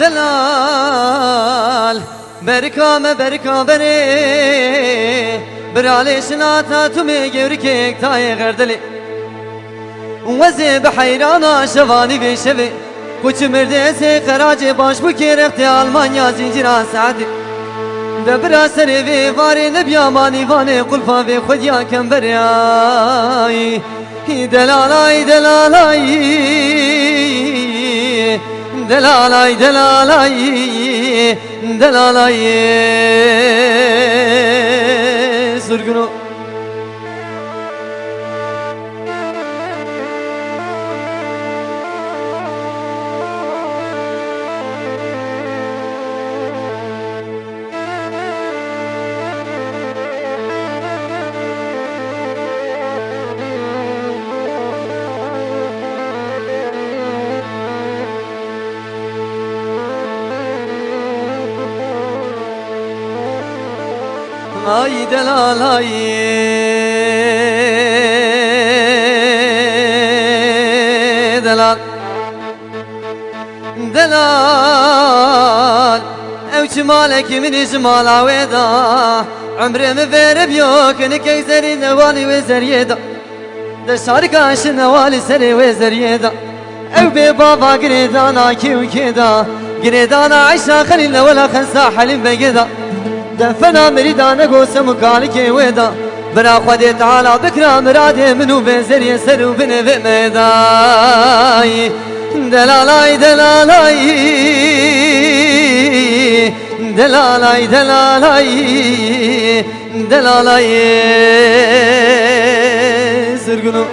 دلال برکا me برکا بری برالی شناتا تو می گورکیک تای غردلی وزی بحیرانا شوانی بی شوی کچ مردسی خراج باش بکی رختی آلمانیا زنجیران سعدی دبرا سری وی واری نبیا مانی وانی قلفا وی خودیا کم بریای دلالای دلالای delalay delalay delalay. Ay delalay. Delal. Delal. Ev çimale kimin içmala veda Ömrümü verip yok Nike üzeri nevali ve zeryeda De şarkı nevali seri ve zeryeda Ev be baba giredana kiv keda. Giredana aşağı halil vela khensa halim begeda دفنا مريدانا قوسم قالك ودا برا خدي تعالى بكرة مرادي منو بزري سرو بن بمداي دلالاي دلالاي دلالاي دلالاي دلالاي سرقنو